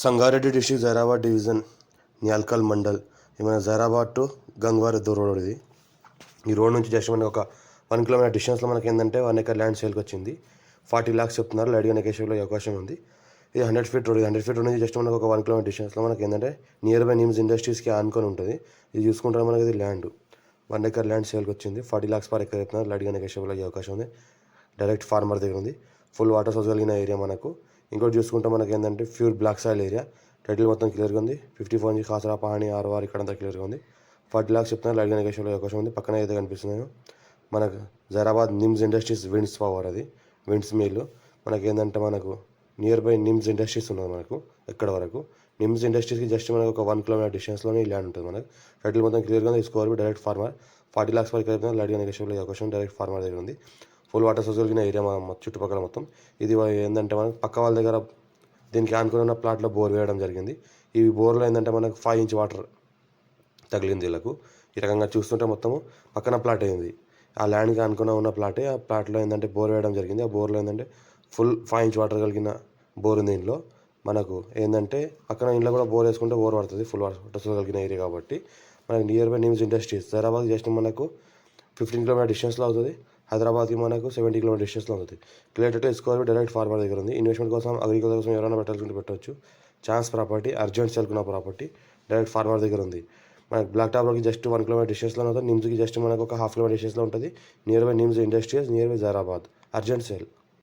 Sangareddy district Zaheerabad division Nyalkal mandal ఏమైనా Zaheerabad to గంగవారి road ఇది. ఈ రోడ్ నుంచి జస్ట్ మనకి ఒక వన్ కిలోమీటర్ డిస్టెన్స్లో మనకి ఏంటంటే వన్ ఎకర్ ల్యాండ్ సేల్కి వచ్చింది. ఫార్టీ ల్యాక్స్ చెప్తున్నారు లైడ్ నెకేషన్లో అవకాశం ఉంది. ఇది hundred feet road hundred feet road నుంచి జస్ట్ మనకు ఒక వన్ కిలోమీటర్ డిస్టెన్స్లో మనకి ఏంటంటే నియర్ బై నిమ్స్ ఇండస్ట్రీస్కి ఆనుకొని ఉంటుంది. ఇది చూసుకుంటే మనకి ఇది ల్యాండ్. వన్ ఎకర్ ల్యాండ్ సేల్కి వచ్చింది. ఫార్టీ ల్యాక్స్ పర్ ఎకర్ చెప్తున్నారు లైట్ నెకేషన్లో అవకాశం ఉంది. డైరెక్ట్ ఫార్మర్ దగ్గర ఉంది. ఫుల్ వాటర్ సోర్స్ కలిగిన ఏరియా మనకు. ఇంకోటి చూసుకుంటే మనకి ఏంటంటే pure black soil area. Title మొత్తం క్లియర్గా ఉంది. ఫిఫ్టీ ఫోర్ నుంచి కాసరా పాణి ఆర్వార్ ఇక్కడంతా క్లియర్గా ఉంది. ఫార్టీ ల్యాక్స్ చెప్తున్నారు. లైట్ గణేశ్వర్లో అవకాశం ఉంది. పక్కన అయితే కనిపిస్తున్నాయి మనకు Zaheerabad NIMZ industries winds power అది. Winds mill. మనకి ఏంటంటే మనకు నియర్ బై నిమ్స్ ఇండస్ట్రీస్ ఉన్నది మనకు ఎక్కడ వరకు. నిమ్స్ ఇండస్ట్రీస్కి జస్ట్ మనకు ఒక వన్ కిలోమీటర్ డిస్టెన్స్లోనే ల్యాండ్ ఉంటుంది మనకు. టైటిల్ మొత్తం క్లియర్గా ఉంది. Direct farmer. ఫార్టీ ల్యాక్స్ వరకు అయితే లైట్ గణేశ్వర్లో అవకాశం డైరెక్ట్ ఫార్మర్ దగ్గర ఉంది. ఫుల్ వాటర్ సోర్స్ కలిగిన ఏరియా మన చుట్టుపక్కల మొత్తం. ఇది ఏంటంటే మనకు పక్క వాళ్ళ దగ్గర దీనికి అనుకున్న ఉన్న ప్లాట్లో బోర్ వేయడం జరిగింది. ఈ బోర్లో ఏంటంటే మనకు ఫైవ్ ఇంచ్ వాటర్ తగిలింది వీళ్ళకు ఈ రకంగా చూస్తుంటే మొత్తము పక్కన ప్లాట్ అయింది. ఆ ల్యాండ్కి అనుకున్న ఉన్న ప్లాటే ఆ ప్లాట్లో ఏంటంటే బోర్ వేయడం జరిగింది. ఆ బోర్లో ఏంటంటే ఫుల్ ఫైవ్ ఇంచ్ వాటర్ కలిగిన బోర్ ఉంది ఇంట్లో. మనకు ఏంటంటే పక్కన ఇంట్లో కూడా బోర్ వేసుకుంటే బోర్ పడుతుంది ఫుల్ వాటర్ కలిగిన ఏరియా కాబట్టి. మనకి near by NIMZ industries Hyderabad just మనకు ఫిఫ్టీన్ కిలోమీటర్ డిస్టెన్స్లో అవుతుంది. హైదరాబాద్కి మనకు సెవెంటీ కిలోమీటర్ డిస్టెన్స్లో ఉంది. Clear to score direct farmer దగ్గర ఉంది. ఇన్వెస్ట్మెంట్ కోసం అగ్రికల్చర్ కోసం ఎవరైనా పెట్టాల్సింటే పెట్టవచ్చు ఛాన్స్ ప్రాపర్టీ అర్జెంట్ సెల్కున్న ప్రాపర్టీ డైరెక్ట్ ఫార్మర్ దగ్గర ఉంది. మనకి బ్లాక్ టాప్లోకి జస్ట్ వన్ కిలోమీటర్ డిస్టెన్స్లో ఉంటుంది నిమ్స్కి జస్ట్ మనకు ఒక హాఫ్ కిలోమీటర్ డిస్టెన్స్లో ఉంటుంది. Near by NIMZ industries near by Zaheerabad urgent sale